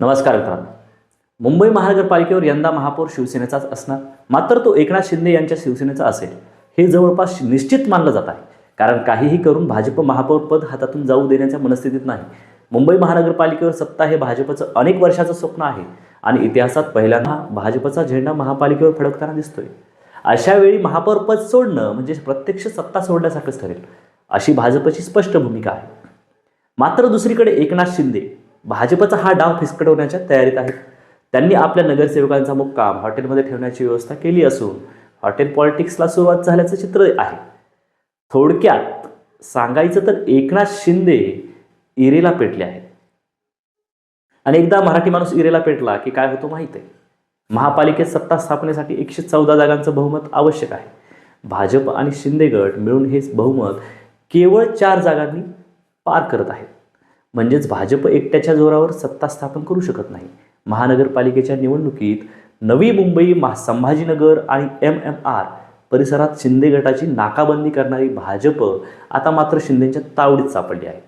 नमस्कार मित्रांनो. मुंबई महानगरपालिकेवर यंदा महापौर शिवसेनेचाच असणार. मात्र तो एकनाथ शिंदे यांच्या शिवसेनेचा असेल. हे जवळपास निश्चित मानलं जात आहे. कारण काहीही करून भाजप महापौर पद हातातून जाऊ देण्याच्या मनस्थितीत नाही. मुंबई महानगरपालिकेवर सत्ता हे भाजपचं अनेक वर्षाचं स्वप्न आहे. आणि इतिहासात पहिल्यांदा भाजपचा झेंडा महापालिकेवर फडकताना दिसतोय. अशा वेळी महापौर पद सोडणं म्हणजे प्रत्यक्ष सत्ता सोडण्यासारखंच ठरेल. अशी भाजपची स्पष्ट भूमिका आहे. मात्र दुसरीकडे एकनाथ शिंदे भाजपचा हा डाव फिसकटवण्याच्या तयारीत आहेत. त्यांनी आपल्या नगरसेवकांचा मुक्काम हॉटेलमध्ये ठेवण्याची व्यवस्था केली असून हॉटेल पॉलिटिक्सला सुरुवात झाल्याचं चित्र आहे. थोडक्यात सांगायचं तर एकनाथ शिंदे इरेला पेटले आहेत. आणि एकदा मराठी माणूस इरेला पेटला की काय होतो माहीत आहे? महापालिकेत सत्ता स्थापनेसाठी एकशे चौदा जागांचं बहुमत आवश्यक आहे. भाजप आणि शिंदे गट मिळून हे बहुमत केवळ चार जागांनी पार करत आहेत. म्हणजेच भाजप एकट्याच्या जोरावर सत्ता स्थापन करू शकत नाही. महानगरपालिकेच्या निवडणुकीत नवी मुंबई महा संभाजीनगर आणि एम एम आर परिसरात शिंदे गटाची नाकाबंदी करणारी भाजप आता मात्र शिंदेच्या तावडीत सापडली आहे.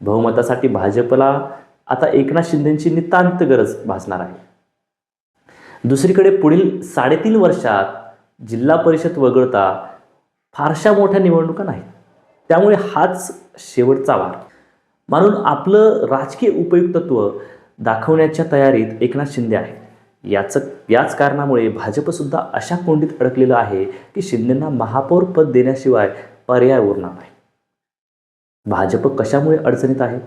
बहुमतासाठी भाजपला आता एकनाथ शिंदेची नितांत गरज भासणार आहे. दुसरीकडे पुढील साडेतीन वर्षात जिल्हा परिषद वगळता फारशा मोठ्या निवडणुका नाहीत. त्यामुळे हाच शेवटचा वार. म्हणून आपलं राजकीय उपयुक्तत्व दाखवण्याच्या तयारीत एकनाथ शिंदे आहे याचं याच कारणामुळे भाजपसुद्धा अशा कोंडीत अडकलेलं आहे की शिंदेंना महापौर पद देण्याशिवाय पर्याय उरणार नाही. भाजप कशामुळे अडचणीत आहे?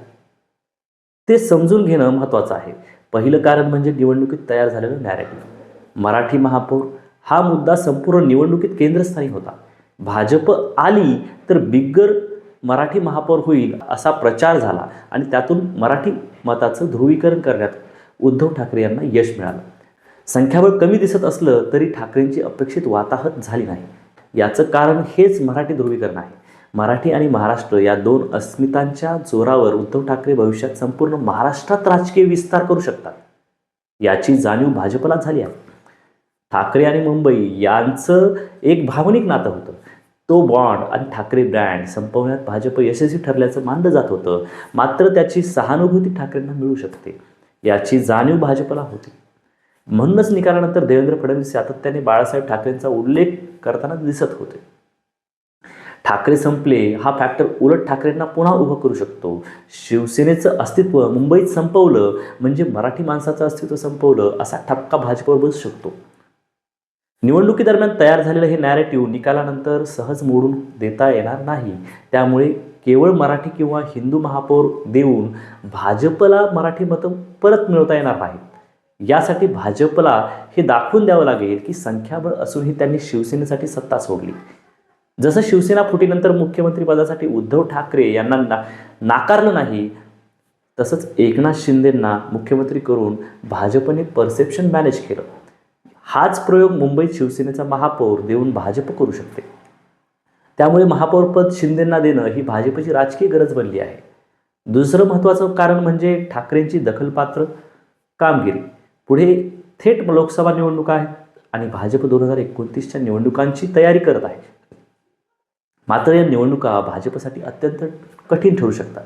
ते समजून घेणं महत्त्वाचं आहे. पहिलं कारण म्हणजे निवडणुकीत तयार झालेलं नॅरेटिव्ह मराठी महापौर हा मुद्दा संपूर्ण निवडणुकीत केंद्रस्थानी होता. भाजप आली तर बिग्गर मराठी महापौर होईल असा प्रचार झाला आणि त्यातून मराठी मताचं ध्रुवीकरण करण्यात उद्धव ठाकरे यांना यश मिळालं. संख्याबळ कमी दिसत असलं तरी ठाकरेंची अपेक्षित वाताहत झाली नाही. याचं कारण हेच मराठी ध्रुवीकरण आहे. मराठी आणि महाराष्ट्र या दोन अस्मितांच्या जोरावर उद्धव ठाकरे भविष्यात संपूर्ण महाराष्ट्रात राजकीय विस्तार करू शकतात. याची जाणीव भाजपला झाली आहे. ठाकरे आणि मुंबई यांचं एक भावनिक नातं होतं. तो बॉन्ड आणि ठाकरे ब्रँड संपवण्यात भाजप यशस्वी ठरल्याचं मानलं जात होतं. मात्र त्याची सहानुभूती ठाकरेंना मिळू शकते. याची जाणीव भाजपला होती. म्हणूनच निकालानंतर देवेंद्र फडणवीस सातत्याने बाळासाहेब ठाकरेंचा उल्लेख करताना दिसत होते. ठाकरे संपले हा फॅक्टर उलट ठाकरेंना पुन्हा उभं करू शकतो. शिवसेनेचं अस्तित्व मुंबईत संपवलं म्हणजे मराठी माणसाचं अस्तित्व संपवलं असा ठपका भाजपवर बसू शकतो. निवडणुकीदरम्यान तयार झालेलं हे नॅरेटिव्ह निकालानंतर सहज मोडून देता येणार नाही. त्यामुळे केवळ मराठी किंवा हिंदू महापौर देऊन भाजपला मराठी मतं परत मिळवता येणार नाहीत यासाठी भाजपला हे दाखवून द्यावं लागेल की संख्याबळ असूनही त्यांनी शिवसेनेसाठी सत्ता सोडली. जसं शिवसेना फुटीनंतर मुख्यमंत्रीपदासाठी उद्धव ठाकरे यांना ना नाकारलं नाही तसंच एकनाथ शिंदेंना मुख्यमंत्री करून भाजपने परसेप्शन मॅनेज केलं. हाच प्रयोग मुंबईत शिवसेनेचा महापौर देऊन भाजप करू शकते. त्यामुळे महापौरपद शिंदेंना देणं ही भाजपची राजकीय गरज बनली आहे. दुसरं महत्त्वाचं कारण म्हणजे ठाकरेंची दखलपात्र कामगिरी. पुढे थेट लोकसभा निवडणुका आहेत आणि भाजप दोन हजार एकोणतीसच्या निवडणुकांची तयारी करत आहे. मात्र या निवडणुका भाजपसाठी अत्यंत कठीण ठरू शकतात.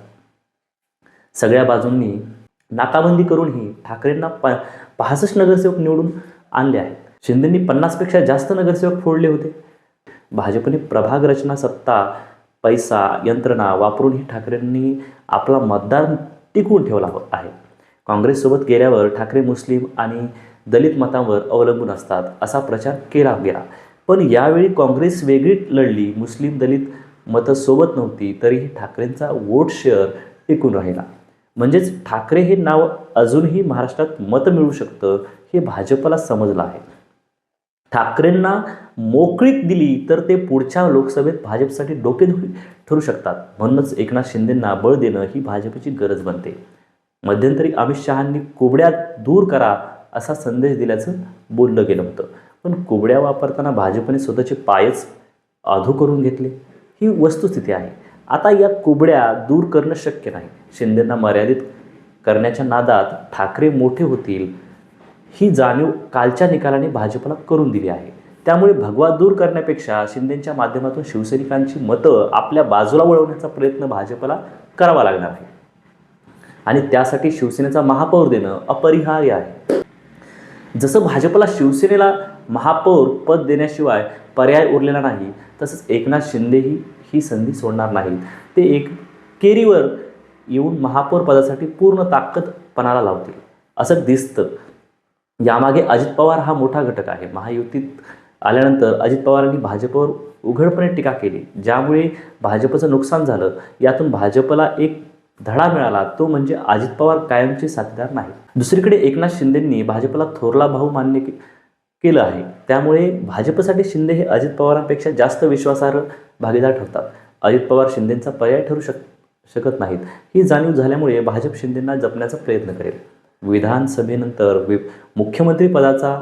सगळ्या बाजूंनी नाकाबंदी करूनही ठाकरेंना प पासष्ट नगरसेवक निवडून आणले आहेत. शिंदेंनी पन्नासपेक्षा जास्त नगरसेवक फोडले होते. भाजपने प्रभाग रचना सत्ता पैसा यंत्रणा वापरूनही ठाकरेंनी आपला मतदार टिकवून ठेवला आहे. काँग्रेससोबत गेल्यावर ठाकरे मुस्लिम आणि दलित मतांवर अवलंबून असतात असा प्रचार केला गेला. पण यावेळी काँग्रेस वेगळी लढली मुस्लिम दलित मतं सोबत नव्हती तरीही ठाकरेंचा वोट शेअर टिकून राहिला. म्हणजेच ठाकरे हे नाव अजूनही महाराष्ट्रात मतं मिळू शकतं हे भाजपला समजलं आहे. ठाकरेंना मोकळीक दिली तर ते पुढच्या लोकसभेत भाजपसाठी डोकेदुखी ठरू शकतात. म्हणूनच एकनाथ शिंदेंना बळ देणं ही भाजपची गरज बनते. मध्यंतरी अमित शहांनी कुबड्या दूर करा असा संदेश दिल्याचं बोललं गेलं होतं. पण कुबड्या वापरताना भाजपने स्वतःचे पायच आधू करून घेतले. ही वस्तुस्थिती आहे. आता या कुबड्या दूर करणं शक्य नाही. शिंदेंना मर्यादित करण्याच्या नादात ठाकरे मोठे होतील ही जाणीव कालच्या निकालाने भाजपला करून दिली आहे. त्यामुळे भगवा दूर करण्यापेक्षा शिंदेच्या माध्यमातून शिवसैनिकांची मतं आपल्या बाजूला वळवण्याचा प्रयत्न भाजपला करावा लागणार आहे. आणि त्यासाठी शिवसेनेचा महापौर देणं अपरिहार्य आहे. जसं भाजपला शिवसेनेला महापौर पद देण्याशिवाय पर्याय उरलेला नाही तसंच एकनाथ शिंदेही ही संधी सोडणार नाहीत. ते एक केरीवर येऊन महापौर पदासाठी पूर्ण ताकद पणाला लावतील. असं दिसतं. यामागे अजित पवार हा मोठा घटक आहे. महायुतीत आल्यानंतर अजित पवारांनी भाजपवर उघडपणे टीका केली. ज्यामुळे भाजपचं नुकसान झालं. यातून भाजपला एक धडा मिळाला. तो म्हणजे अजित पवार कायमचे साथीदार नाही. दुसरीकडे एकनाथ शिंदेंनी भाजपला थोरला भाऊ मान्य केलं आहे. त्यामुळे भाजपसाठी शिंदे हे अजित पवारांपेक्षा जास्त विश्वासार्ह भागीदार ठरतात. अजित पवार शिंदेंचा पर्याय ठरू शक शकत नाहीत. ही जाणीव झाल्यामुळे भाजप शिंदेंना जपण्याचा प्रयत्न करेल. विधानसभेनंतर वि मुख्यमंत्रीपदाचा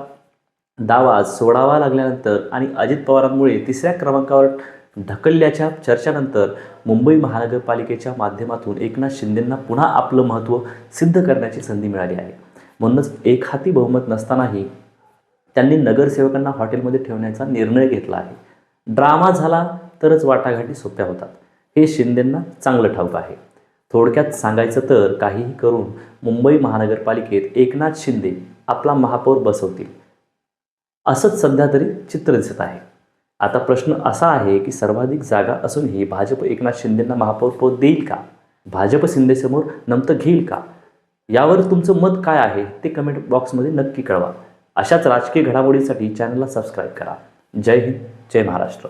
दावा सोडावा लागल्यानंतर आणि अजित पवारांमुळे तिसऱ्या क्रमांकावर ढकलल्याच्या चर्चानंतर मुंबई महानगरपालिकेच्या माध्यमातून एकनाथ शिंदेंना पुन्हा आपलं महत्त्व सिद्ध करण्याची संधी मिळाली आहे. म्हणूनच एक हाती बहुमत नसतानाही त्यांनी नगरसेवकांना हॉटेलमध्ये ठेवण्याचा निर्णय घेतला आहे. ड्रामा झाला तरच वाटाघाटी सोप्या होतात. हे शिंदेंना चांगलं ठाऊक आहे. थोडक्यात सांगायचं तर काहीही करून मुंबई महानगरपालिकेत एकनाथ शिंदे आपला महापौर बसवतील. असंच सध्या तरी चित्र दिसत आहे. आता प्रश्न असा आहे की सर्वाधिक जागा असूनही भाजप एकनाथ शिंदेंना महापौर पद देईल का? भाजप शिंदेसमोर नमतं घेईल का? यावर तुमचं मत काय आहे ते कमेंट बॉक्समध्ये नक्की कळवा. अशाच राजकीय घडामोडींसाठी चॅनलला सबस्क्राईब करा. जय हिंद जय महाराष्ट्र.